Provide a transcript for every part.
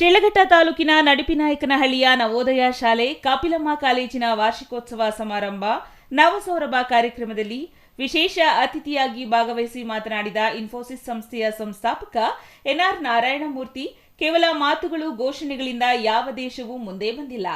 ಶಿಳಘಟ್ಟ ತಾಲೂಕಿನ ನಡಿಪಿನಾಯಕನಹಳ್ಳಿಯ ನವೋದಯ ಶಾಲೆ ಕಾಪಿಲಮ್ಮ ಕಾಲೇಜಿನ ವಾರ್ಷಿಕೋತ್ಸವ ಸಮಾರಂಭ ನವಸೌರಭ ಕಾರ್ಯಕ್ರಮದಲ್ಲಿ ವಿಶೇಷ ಅತಿಥಿಯಾಗಿ ಭಾಗವಹಿಸಿ ಮಾತನಾಡಿದ ಇನ್ಫೋಸಿಸ್ ಸಂಸ್ಥೆಯ ಸಂಸ್ಥಾಪಕ ಎನ್ಆರ್ ನಾರಾಯಣಮೂರ್ತಿ, ಕೇವಲ ಮಾತುಗಳು ಘೋಷಣೆಗಳಿಂದ ಯಾವ ದೇಶವೂ ಮುಂದೆ ಬಂದಿಲ್ಲ.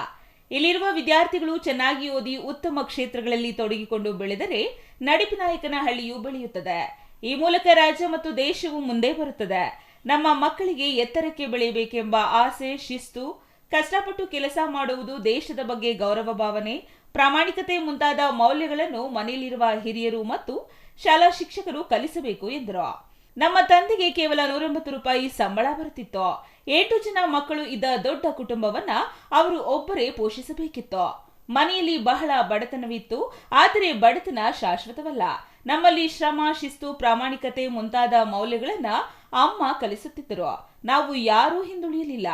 ಇಲ್ಲಿರುವ ವಿದ್ಯಾರ್ಥಿಗಳು ಚೆನ್ನಾಗಿ ಓದಿ ಉತ್ತಮ ಕ್ಷೇತ್ರಗಳಲ್ಲಿ ತೊಡಗಿಕೊಂಡು ಬೆಳೆದರೆ ನಡಿಪಿನಾಯಕನಹಳ್ಳಿಯು ಬೆಳೆಯುತ್ತದೆ. ಈ ಮೂಲಕ ರಾಜ್ಯ ಮತ್ತು ದೇಶವು ಮುಂದೆ ಬರುತ್ತದೆ. ನಮ್ಮ ಮಕ್ಕಳಿಗೆ ಎತ್ತರಕ್ಕೆ ಬೆಳೆಯಬೇಕೆಂಬ ಆಸೆ, ಶಿಸ್ತು, ಕಷ್ಟಪಟ್ಟು ಕೆಲಸ ಮಾಡುವುದು ದೇಶದ ಬಗ್ಗೆ ಗೌರವ ಭಾವನೆ, ಪ್ರಾಮಾಣಿಕತೆ ಮುಂತಾದ ಮೌಲ್ಯಗಳನ್ನು ಮನೆಯಲ್ಲಿರುವ ಹಿರಿಯರು ಮತ್ತು ಶಾಲಾ ಶಿಕ್ಷಕರು ಕಲಿಸಬೇಕು ಎಂದರು. ನಮ್ಮ ತಂದೆಗೆ ಕೇವಲ ನೂರೊಂಬತ್ತು ರೂಪಾಯಿ ಸಂಬಳ ಬರುತ್ತಿತ್ತು. ಎಂಟು ಜನ ಮಕ್ಕಳು ಇದ್ದ ದೊಡ್ಡ ಕುಟುಂಬವನ್ನ ಅವರು ಒಬ್ಬರೇ ಪೋಷಿಸಬೇಕಿತ್ತು. ಮನೆಯಲ್ಲಿ ಬಹಳ ಬಡತನವಿತ್ತು, ಆದರೆ ಬಡತನ ಶಾಶ್ವತವಲ್ಲ. ನಮ್ಮಲ್ಲಿ ಶ್ರಮ, ಶಿಸ್ತು, ಪ್ರಾಮಾಣಿಕತೆ ಮುಂತಾದ ಮೌಲ್ಯಗಳನ್ನ ಅಮ್ಮ ಕಲಿಸುತ್ತಿದ್ದರು. ನಾವು ಯಾರೂ ಹಿಂದುಳಿಯಲಿಲ್ಲ.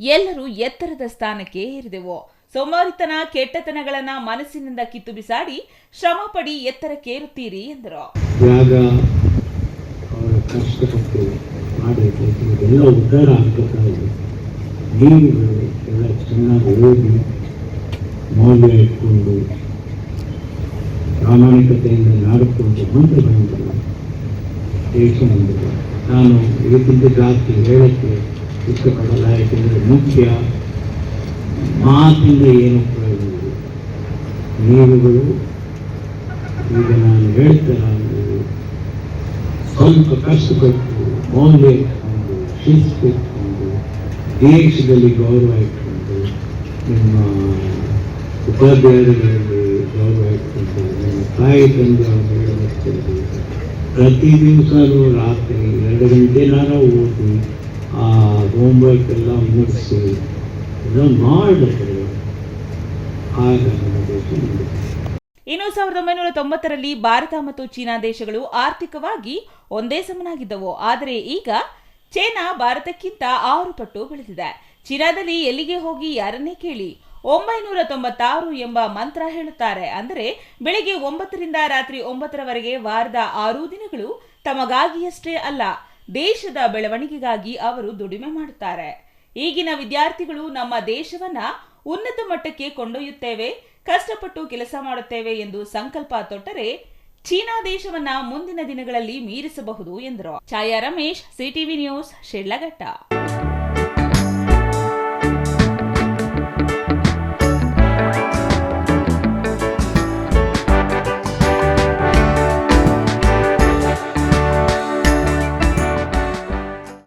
ಎಲ್ಲರೂ ಎತ್ತರದ ಸ್ಥಾನಕ್ಕೆ ಏರಿದೆವು. ಸೋಮಾರಿತನ ಕೆಟ್ಟತನಗಳನ್ನ ಮನಸ್ಸಿನಿಂದ ಕಿತ್ತು ಬಿಸಾಡಿ ಶ್ರಮ ಪಡಿ ಎತ್ತರಕ್ಕೇರುತ್ತೀರಿ ಎಂದರು. ಪ್ರಾಮಾಣಿಕತೆಯಿಂದ ನಾಡಿಕೊಂಡು ಮುಂದೆ ಬಂದರು ದೇಶ ಬಂದರು ನಾನು ಇದಕ್ಕಿಂತ ಜಾಸ್ತಿ ಹೇಳಕ್ಕೆ ಇಷ್ಟಪಡಲ್ಲ ಯಾಕೆಂದರೆ ಮುಖ್ಯ ಮಾತಿಂದ ಏನು ಪ್ರಯೋಜನ ನೀವುಗಳು ಈಗ ನಾನು ಹೇಳ್ತೇನೆ, ಸ್ವಲ್ಪ ಕಷ್ಟಪಟ್ಟು ಮೌಲ್ಯ ಇಟ್ಕೊಂಡು, ಶಿಸ್ತು ಇಟ್ಕೊಂಡು, ದೇಶದಲ್ಲಿ ಗೌರವ ಇಟ್ಕೊಂಡು, ನಿಮ್ಮ ಉಪಾಧ್ಯಾಯರುಗಳಲ್ಲಿ ಗೌರವ ಇಟ್ಕೊಂಡು, ನಿಮ್ಮ ತಾಯಿ ತಂದೆ ಅವರು ಪ್ರತಿ ದಿವಸನೂ ರಾತ್ರಿ ಎರಡು ಗಂಟೆ ನಾನು ಓದಿ, ಆ ಹೋಮ್ವರ್ಕ್ ಎಲ್ಲ ಮುಗಿಸಿ, ಎಲ್ಲ ಮಾಡಬೇಕು ಇನ್ನು ಸಾವಿರದ ಒಂಬೈನೂರ ತೊಂಬತ್ತರಲ್ಲಿ ಭಾರತ ಮತ್ತು ಚೀನಾ ದೇಶಗಳು ಆರ್ಥಿಕವಾಗಿ ಒಂದೇ ಸಮನಾಗಿದ್ದವು. ಆದರೆ ಈಗ ಚೀನಾ ಭಾರತಕ್ಕಿಂತ ಆರು ಪಟ್ಟು ಬೆಳೆದಿದೆ ಚೀನಾದಲ್ಲಿ ಎಲ್ಲಿಗೆ ಹೋಗಿ ಯಾರನ್ನೇ ಕೇಳಿ. ಒಂಬೈನೂರ ತೊಂಬತ್ತಾರು ಎಂಬ ಮಂತ್ರ ಹೇಳುತ್ತಾರೆ. ಅಂದರೆ, ಬೆಳಿಗ್ಗೆ ಒಂಬತ್ತರಿಂದ ರಾತ್ರಿ ಒಂಬತ್ತರವರೆಗೆ ವಾರದ ಆರು ದಿನಗಳು ತಮಗಾಗಿಯಷ್ಟೇ ಅಲ್ಲ, ದೇಶದ ಬೆಳವಣಿಗೆಗಾಗಿ ಅವರು ದುಡಿಮೆ ಮಾಡುತ್ತಾರೆ. ಈಗಿನ ವಿದ್ಯಾರ್ಥಿಗಳು ನಮ್ಮ ದೇಶವನ್ನ ಉನ್ನತ ಮಟ್ಟಕ್ಕೆ ಕೊಂಡೊಯ್ಯುತ್ತೇವೆ, ಕಷ್ಟಪಟ್ಟು ಕೆಲಸ ಮಾಡುತ್ತೇವೆ ಎಂದು ಸಂಕಲ್ಪ ತೊಟ್ಟರೆ ಚೀನಾ ದೇಶವನ್ನ ಮುಂದಿನ ದಿನಗಳಲ್ಲಿ ಮೀರಿಸಬಹುದು ಎಂದರು. Chaya Ramesh, CTV news, Shidlaghatta.